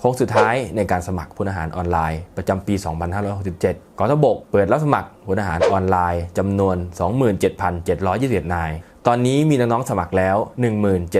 โค้งสุดท้ายในการสมัครพลทหารออนไลน์ ประจำปี 2567กองทัพบกเปิดรับสมัครพลทหารออนไลน์จำนวน 27,721นาย ตอนนี้มีน้องๆสมัครแล้ว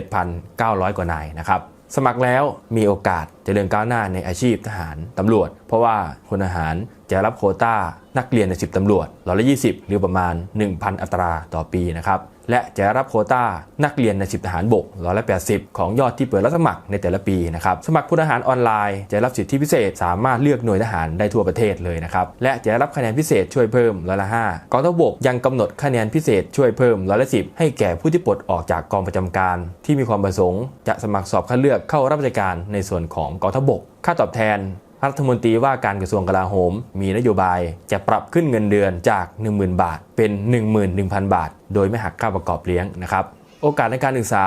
17,900 กว่านายนะครับสมัครแล้วมีโอกาสจเจริญก้าวหน้าในอาชีพทหารตำรวจ เพราะว่าพลทหาร จะรับโควต้านักเรียนใน 10ตำรวจร้อยละ20 หรือประมาณ 1,000 อัตราต่อปีนะครับและจะรับโควต้านักเรียนใน 10ทหารบกร้อยละ80 ของยอดที่เปิดรับสมัครในแต่ละปีนะครับสมัครพลทหารออนไลน์จะรับสิทธิพิเศษ สามารถเลือกหน่วยทหารได้ทั่วประเทศเลยนะครับและจะรับคะแนนพิเศษช่วยเพิ่มร้อยละ5กองทัพบกยังกำหนดคะแนนพิเศษช่วยเพิ่มร้อยละ10 ให้แก่ผู้ที่ปลดออกจากกองประจำการ ที่มีความประสงค์ จะสมัครสอบคัดเลือกเข้ารับราชการในส่วนของกองทัพบกค่าตอบแทน รัฐมนตรีว่าการกระทรวงกลาโหม มีนโยบายจะปรับขึ้นเงินเดือนจาก 10,000 บาทเป็น 11,000 บาท โดยไม่หักค่าประกอบเลี้ยงนะครับ โอกาสในการศึกษา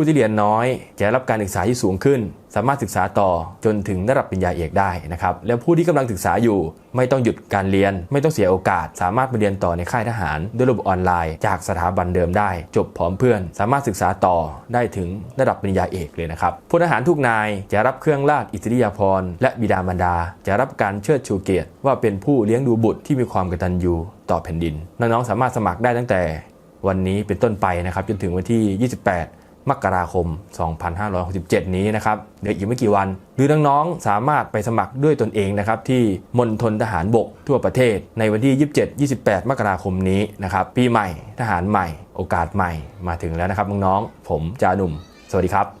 ผู้ที่เรียนน้อยจะรับการศึกษาที่สูงขึ้น สามารถศึกษาต่อจนถึงระดับปริญญาเอกได้นะครับ แล้วผู้ที่กำลังศึกษาอยู่ ไม่ต้องหยุดการเรียน ไม่ต้องเสียโอกาส สามารถไปเรียนต่อในค่ายทหาร ด้วยระบบออนไลน์ จากสถาบันเดิมได้ จบพร้อมเพื่อน สามารถศึกษาต่อได้ถึงระดับปริญญาเอกเลยนะครับพลทหารทุกนายจะรับเครื่องราชอิสริยาภรณ์และบิดามารดา จะรับการเชิดชูเกียรติ ว่าเป็นผู้เลี้ยงดูบุตรที่มีความกตัญญูต่อแผ่นดินน้องๆสามารถสมัครได้ตั้งแต่วันนี้เป็นต้นไปนะครับจนถึงวันที่ 28 มกราคม 2567 นี้นะครับเดี๋ยวอีกไม่กี่วัน หรือน้องๆ สามารถไปสมัครด้วยตนเองนะครับที่มณฑลทหารบกทั่วประเทศ ในวันที่ 27-28 มกราคมนี้นะครับปีใหม่ทหารใหม่ โอกาสใหม่มาถึงแล้วนะครับน้องๆผมจาหนุ่ม สวัสดีครับ